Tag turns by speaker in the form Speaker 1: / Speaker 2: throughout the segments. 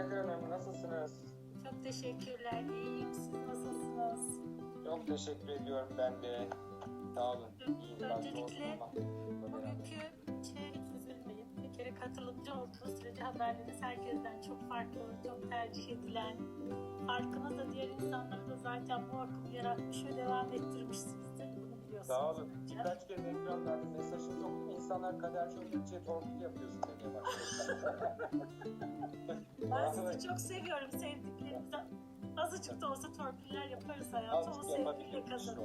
Speaker 1: Kadir Hanım nasılsınız?
Speaker 2: Çok teşekkürler. İyiyim. Siz nasılsınız?
Speaker 1: Çok teşekkür ediyorum ben de. Sağ olun. İyiyim
Speaker 2: Öncelikle. Bugünkü şeye hiç üzülmeyin. Bir kere katılımcı olduğu sürece haberleriniz herkesten çok farklı, çok tercih edilen, farkına da diğer insanları da zaten bu akımı yaratmış ve devam ettirmişsinizdir.
Speaker 1: Sağ olun. Birkaç kez ekranlarda mesajınızı okudum. İnsanlar Kader Çömlekçi'ye torpil yapıyorsun demeye başladılar.
Speaker 2: Ben sizi çok seviyorum. Sevdiklerimize azıcık da olsa torpiller yaparız hayatı. O sevgiyle kazanır.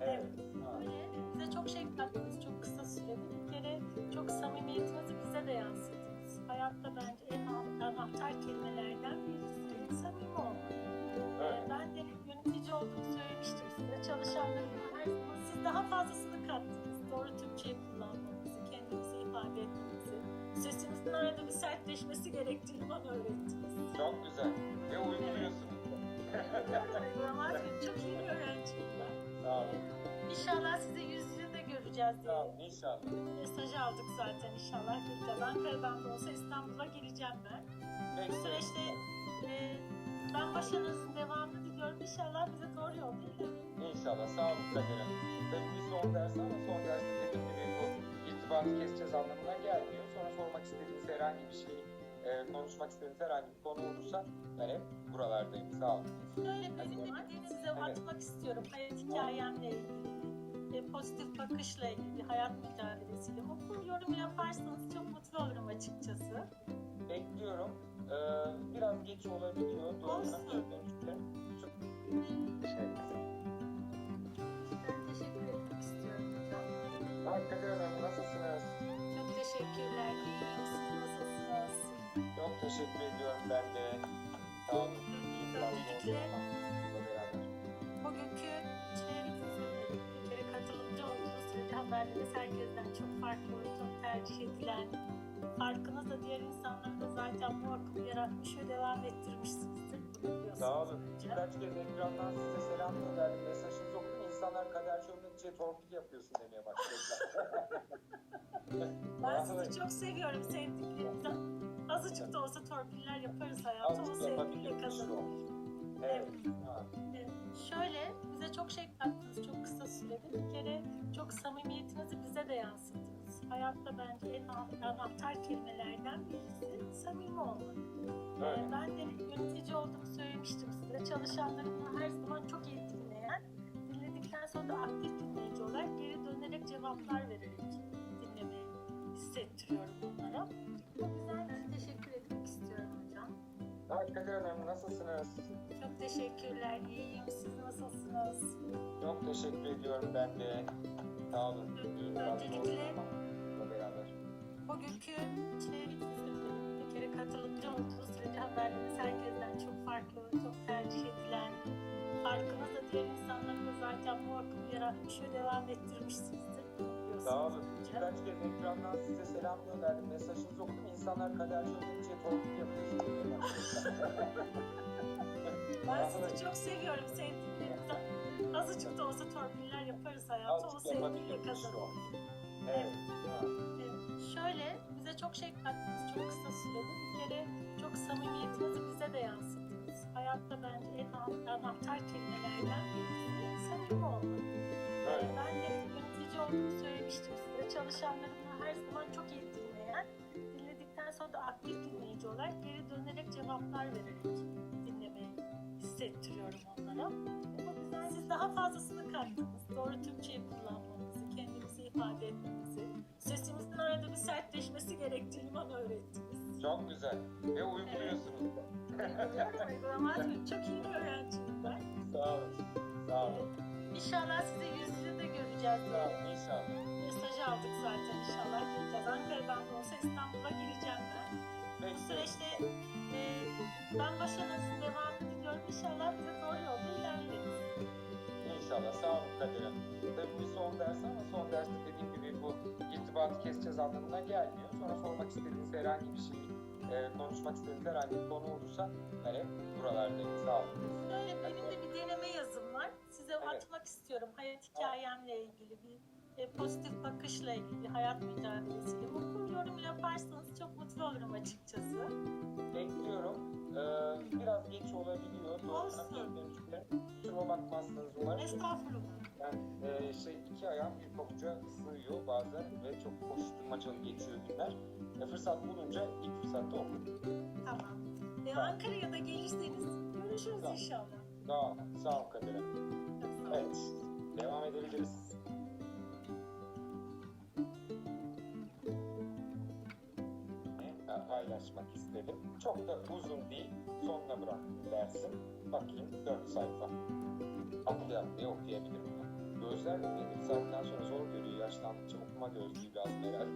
Speaker 1: Evet.
Speaker 2: Böyle bize çok şey kattınız çok kısa sürede. Bir kere çok bir sertleşmesi gerektiğini bana öğrettiniz.
Speaker 1: Çok güzel. Ve uyguluyorsunuz.
Speaker 2: Mıyım? Çok iyi bir öğrenciyim ben.
Speaker 1: Sağ olun.
Speaker 2: İnşallah sizi yüz yüze de göreceğiz diye.
Speaker 1: Sağ olun. İnşallah.
Speaker 2: Mesajı aldık zaten inşallah geleceğiz. Ankara'dan da olsa İstanbul'a geleceğim ben. Bu
Speaker 1: Peki.
Speaker 2: süreçte e, ben başarınızın devamını diliyorum. İnşallah bize doğru yol değil
Speaker 1: İnşallah. Sağ olun Kadir Hanım. Tabii bir son ders ama son derste dediğim gibi bu irtibatı keseceğiz anlamına gelmiyor. Sonra sormak istediğiniz herhangi bir şey, e, konuşmak istediğiniz herhangi bir konu olursa ben hep buralardayım. Sağ olun.
Speaker 2: Şöyle benim de bir size atmak istiyorum. Hayat hikayemle ilgili. E, pozitif bakışla ilgili, hayat mücadelesiyle. Okur yorum yaparsanız çok mutlu olurum açıkçası.
Speaker 1: Bekliyorum. Ee, biraz geç olabiliyor. Doğru
Speaker 2: Olsun.
Speaker 1: dönüşte. Çok
Speaker 2: teşekkür
Speaker 1: ediyorum ben de. Sağ olun.
Speaker 2: Öncelikle bugünkü kere katılımcı sürece haberleriniz herkesten çok farklı, çok tercih edilen, farkına da diğer insanları da zaten bu akımı yaratmış ve devam ettirmişsinizdir.
Speaker 1: Sağ olun. Birkaç kez ekrandan size selam gönderdim. Mesajınızı okudum. İnsanlar Kader Çömlekçi'ye torpil yapıyorsun demeye başladılar.
Speaker 2: Ben sizi çok seviyorum. Sevdiklerimize azıcık da olsa torpiller yaparız hayatı. O sevgiyle
Speaker 1: yapabilir bir
Speaker 2: kazanır.
Speaker 1: olmuş. Evet.
Speaker 2: Ee, Şöyle bize çok şey kattınız çok kısa sürede. Bir kere çok samimiyetinizi bize de yansıttınız. Hayatta bence en ana- anahtar kelimelerden birisi samimi olmak. Ee,
Speaker 1: Evet.
Speaker 2: Ben de yönetici olduğumu söylemiştim size. Çalışanlarımla her zaman çok iyi dinleyen, dinledikten sonra da aktif dinleyici olarak geri dönerek cevaplar vererek dinlemeyi hissettiriyorum onlara.
Speaker 1: Kadir Hanım nasılsınız?
Speaker 2: Çok teşekkürler. İyiyim. Siz nasılsınız?
Speaker 1: Çok teşekkür ediyorum ben de. Sağ olun.
Speaker 2: Öncelikle
Speaker 1: beraber.
Speaker 2: bugünkü üzülmeyin. Bir kere katılımcı olduğu sürece haberleriniz herkesten çok farklı, çok tercih edilen, farkına da diğer insanları da zaten bu akımı yaratmış ve devam ettirmişsinizdir.
Speaker 1: Sağ olun. Birkaç kez ekrandan size selam gönderdim. Mesajınızı okudum. İnsanlar Kader Çömlekçi'ye torpil yapıyorsun demeye başladılar.
Speaker 2: Ben sizi çok seviyorum. Sevdiklerimize azıcık da olsa torpiller yaparız hayatı. O sevgiyle
Speaker 1: şey
Speaker 2: kazanır.
Speaker 1: olmuş. Evet.
Speaker 2: Ee, Şöyle bize çok şey kattınız çok kısa sürede. Bir kere çok samimiyetinizi bize de yansıttınız. Hayatta bence en ana- anahtar kelimelerden birisi samimi olmak.
Speaker 1: Evet.
Speaker 2: Ben de yönetici olduğumu söylemiştim size. Çalışanlarımla her zaman çok iyi dinleyen, dinledikten sonra da aktif dinleyici olarak geri dönerek cevaplar vererek dinlemeyi hissettiriyorum onlara. Yüzden siz daha fazlasını kattınız. Doğru Türkçeyi kullanmamızı, kendimizi ifade etmemizi, sesimizin arada bir sertleşmesi gerektiğini bana öğrettiniz.
Speaker 1: Çok güzel. Ve uyguluyorsunuz da.
Speaker 2: Uygulamaz mıyım? Çok iyi bir öğrenciyim ben.
Speaker 1: Sağ olun. Sağ olun.
Speaker 2: İnşallah sizi yüz yüze de göreceğiz
Speaker 1: olun. İnşallah.
Speaker 2: mesajı aldık zaten. İnşallah geleceğiz. Ankara'dan da olsa İstanbul'a geleceğim ben. Bu
Speaker 1: Peki.
Speaker 2: süreçte e, ben başarınızın devamını diliyorum. İnşallah bize doğru yolda ilerleriz.
Speaker 1: İnşallah. Sağ olun Kadir Hanım. Tabii bir son ders ama son derste dediğim gibi bu irtibatı keseceğiz anlamına gelmiyor. Sonra sormak istediğiniz herhangi bir şey, e, konuşmak istediğiniz herhangi bir konu olursa hep buralardayım. Sağ olun.
Speaker 2: Böyle benim de bir deneme yazım var. Atmak istiyorum. Hayat hikayemle ilgili bir e, pozitif bakışla ilgili, hayat mücadelesiyle. Okur yorum yaparsanız çok mutlu olurum açıkçası.
Speaker 1: Bekliyorum. yanlış olabiliyor. Doğru
Speaker 2: Olsun.
Speaker 1: geri dönüşte. Kusuruma bakmazsınız umarım.
Speaker 2: Estağfurullah.
Speaker 1: Ben e, şey iki ayağım bir pabuca sığıyor bazen ve çok koşturmacalı geçiyor günler. E, fırsat bulunca ilk fırsatta okudum.
Speaker 2: Tamam. E,
Speaker 1: Tamam.
Speaker 2: Ankara'ya da gelirseniz görüşürüz
Speaker 1: Tamam.
Speaker 2: inşallah.
Speaker 1: Sağ ol, sağ ol Kadir Evet, devam edebiliriz. Paylaşmak istedim. Çok da uzun değil, sonuna bıraktım dersin. Bakayım 4 sayfa. Atlaya atlaya okuyabilirim. Gözler beni bir saatten sonra zor görüyor. Yaşlandıkça okuma gözlüğü. Şimdi de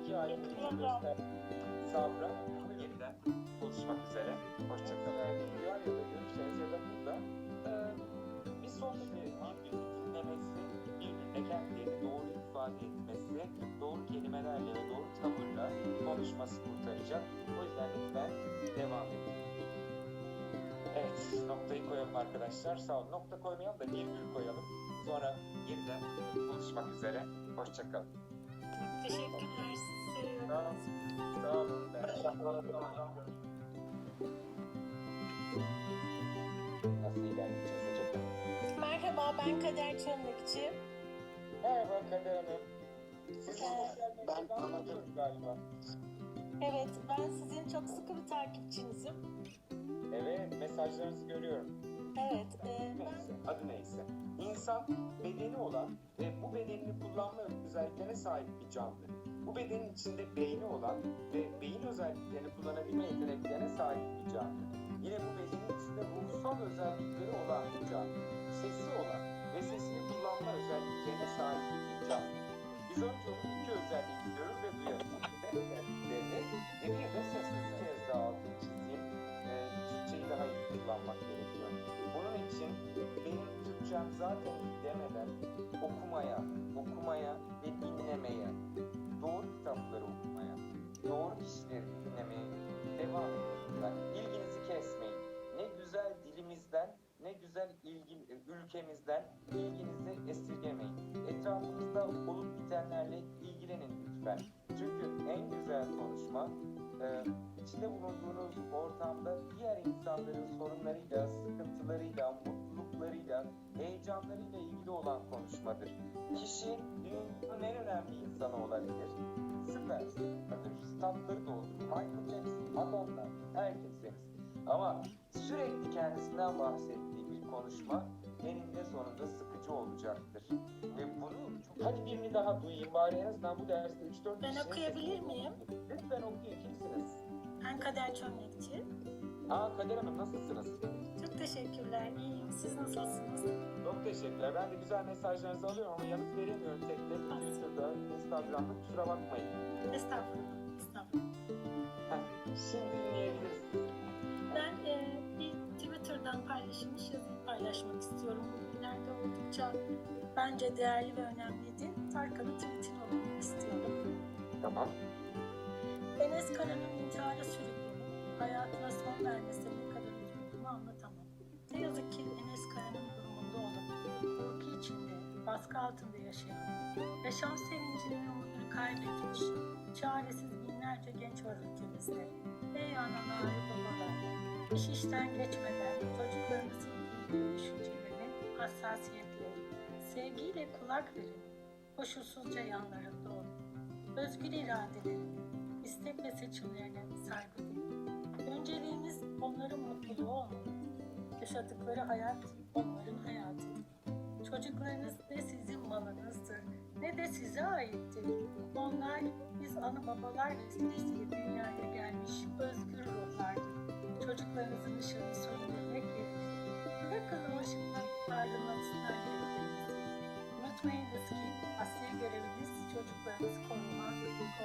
Speaker 1: iki ayrı göster. Sabra, yeniden buluşmak üzere. Hoşçakalın. Duyar ya da görürseniz ya da burada ee, bir son bir birbirini dinlemesi, birbirine kendilerini doğru ifade etmesi, doğru kelimelerle ve doğru tavırla konuşması kurtaracak. O yüzden lütfen devam edin. Evet, noktayı koyalım arkadaşlar. Sağ olun. Nokta koymayalım da virgül koyalım. Sonra yeniden buluşmak üzere. Hoşçakalın.
Speaker 2: Teşekkürler. Seviyorum.
Speaker 1: Sağ olun. Sağ olun. Nasıl ilerleyeceğiz?
Speaker 2: Merhaba ben Kader Çömlekçi.
Speaker 1: Merhaba Kader Hanım. Siz
Speaker 2: Ee,
Speaker 1: medyadan tanıyorsunuz galiba.
Speaker 2: Evet ben sizin çok sıkı bir takipçinizim.
Speaker 1: Evet, mesajlarınızı görüyorum.
Speaker 2: Evet e, ben
Speaker 1: Neyse, adı neyse. İnsan bedeni olan ve bu bedenini kullanma özelliklerine sahip bir canlı. Bu bedenin içinde beyni olan ve beyin özelliklerini kullanabilme yeteneklerine sahip bir canlı. Yine bu bedenin içinde ruhsal özellikleri olan bir canlı. Sesi olan ve sesini kullanma özelliklerine sahip bir canlı. Biz önce onun iki özelliğini görür ve duyarız. Özelliklerini ve bir de ses. Bir kez daha altını çizeyim. Ee, Türkçeyi daha iyi kullanmak gerekiyor. Bunun için benim Türkçem zaten demeden okumaya konuşma e, içinde bulunduğunuz ortamda diğer insanların sorunlarıyla, sıkıntılarıyla, mutluluklarıyla, heyecanlarıyla ilgili olan konuşmadır. Kişi dünyanın en önemli insanı olabilir. Süpersindir. Statları doldur. Michael Jackson, Madonna, herkesiniz. Ama sürekli kendisinden bahsettiği bir konuşma eninde sonunda sıkıcı olacaktır. Ve bunu çok... Hadi birini daha duyayım bari en azından bu derste 3-4
Speaker 2: Ben okuyabilir miyim?
Speaker 1: Lütfen okuyun kimsiniz?
Speaker 2: ben Kader Çömlekçi.
Speaker 1: Aa Kader Hanım nasılsınız?
Speaker 2: Çok teşekkürler. İyiyim. Siz nasılsınız?
Speaker 1: Çok teşekkürler. Ben de güzel mesajlarınızı alıyorum ama yanıt veremiyorum tek tek. Twitter'da, Instagram'da kusura bakmayın.
Speaker 2: Estağfurullah. Estağfurullah.
Speaker 1: Heh, şimdi dinleyebiliriz.
Speaker 2: Ben e, bir Twitter'dan paylaşılmış yazıyı paylaşmak istiyorum. Bugünlerde oldukça bence değerli ve önemliydi. Tarkan'ın tweetini okumak istiyorum.
Speaker 1: Tamam.
Speaker 2: Enes Kara'nın intihara sürüklenip hayatına son vermesine ne kadar üzüldüğümü anlatamam. Ne yazık ki Enes Kara'nın durumunda olup korku içinde, baskı altında yaşayan, yaşam sevincini umudunu kaybetmiş, çaresiz binlerce genç var ülkemizde. Ey analar, babalar, iş işten geçmeden çocuklarınızın düşüncelerine hassasiyetle, sevgiyle kulak verin. Koşulsuzca yanlarında olun. Özgür iradelerine, istek ve seçimlerine saygı duyun. Önceliğimiz onların mutluluğu olmalı. Yaşadıkları hayat onların hayatı. Çocuklarınız ne sizin malınızdır ne de size aittir. Onlar biz ana babalar vesilesiyle dünyaya gelmiş özgür ruhlardır. Çocuklarınızın ışığını söndürmek yerine o ışıklar aydınlatsınlar yüreklerinizi. Unutmayınız ki asli göreviniz çocuklarınızı korumak,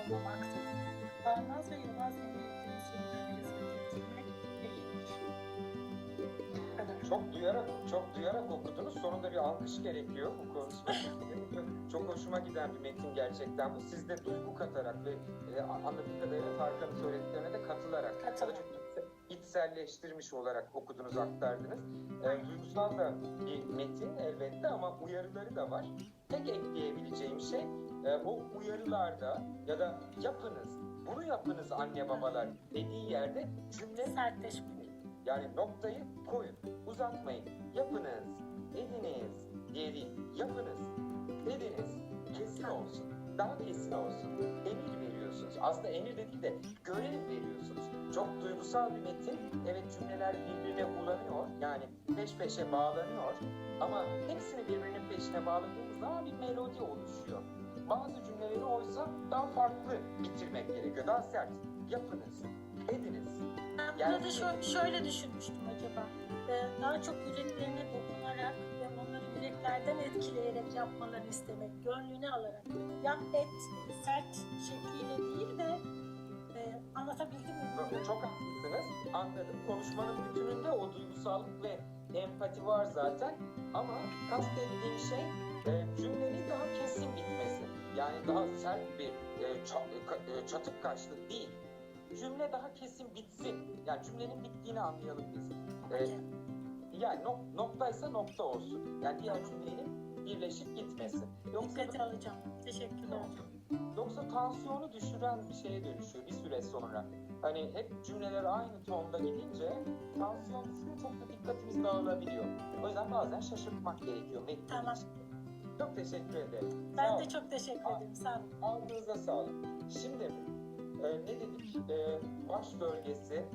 Speaker 2: kollamaktır. Bağnaz ve yılmaz emniyetini sürdürmeye hizmet ettirmek değildir. Bu kadar.
Speaker 1: Çok duyarak, çok duyarak okudunuz. Sonunda bir alkış gerekiyor bu konuşma. çok hoşuma giden bir metin gerçekten bu. Siz de duygu katarak ve e, anladığım kadarıyla Tarkan'ın söylediklerine de katılarak,
Speaker 2: Katılarak.
Speaker 1: İçselleştirmiş olarak okudunuz, aktardınız. E, duygusal da bir metin elbette ama uyarıları da var. Tek ekleyebileceğim şey e, o uyarılarda ya da yapınız, bunu yapınız anne babalar dediği yerde cümle
Speaker 2: Sertleşmek.
Speaker 1: Yani noktayı koyun, uzatmayın. Yapınız, ediniz diye değil. Yapınız, ediniz. Kesin olsun. Daha kesin olsun. Veriyorsunuz. Aslında emir de değil de görev veriyorsunuz. Çok duygusal bir metin. Evet cümleler birbirine ulanıyor. Yani peş peşe bağlanıyor. Ama hepsini birbirinin peşine bağladığımız zaman bir melodi oluşuyor. Bazı cümleleri oysa daha farklı bitirmek gerekiyor. Daha sert. Yapınız, ediniz.
Speaker 2: Ben
Speaker 1: Yani-
Speaker 2: burada şö- şöyle düşünmüştüm acaba. Ee, daha çok yüreklerine ve yüreklerden etkileyerek yapmalarını istemek, gönlünü alarak. Yap et, sert şekliyle değil de e, anlatabildim mi?
Speaker 1: Çok, çok haklısınız. Anladım. Konuşmanın bütününde o duygusallık ve empati var zaten. Ama kastettiğim şey e, cümlenin daha kesin bitmesi. Yani daha sert bir e, ça- ka- e, çatık kaçlık değil. Cümle daha kesin bitsin. Yani cümlenin bittiğini anlayalım biz. E, yani nok- noktaysa nokta olsun. Yani diğer cümlenin birleşip gitmesi. Yoksa
Speaker 2: Dikkate alacağım. Teşekkürler.
Speaker 1: Yoksa tansiyonu düşüren bir şeye dönüşüyor bir süre sonra. Hani hep cümleler aynı tonda gidince tansiyon düşüyor çok da dikkatimiz dağılabiliyor. O yüzden bazen şaşırtmak gerekiyor metnin
Speaker 2: Tamam.
Speaker 1: Çok teşekkür ederim. Sağ
Speaker 2: Ben
Speaker 1: olun.
Speaker 2: de çok teşekkür ederim. Sağ olun.
Speaker 1: Ağzınıza sağlık. Şimdi e, ne dedik? E, baş bölgesi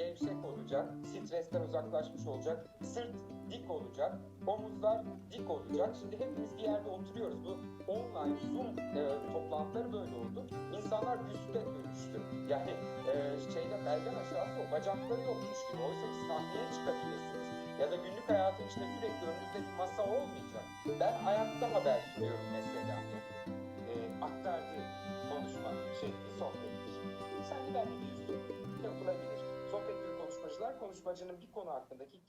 Speaker 1: gevşek olacak, stresten uzaklaşmış olacak, sırt dik olacak, omuzlar dik olacak. Şimdi hepimiz bir yerde oturuyoruz. Bu online Zoom e, toplantıları böyle oldu. İnsanlar büste dönüştü. Yani e, şeyde belden aşağısı o bacakları yokmuş gibi. Oysa ki sahneye çıkabilirsiniz. Ya da günlük hayatın içinde sürekli önünüzde bir masa olmayacak. Ben ayakta haber sunuyorum mesela. E, aktardığı konuşma şekli sohbettir. Sen de benimle bir üslup yapılabilir. Sohbet konuşmacılar. Konuşmacının bir konu hakkındaki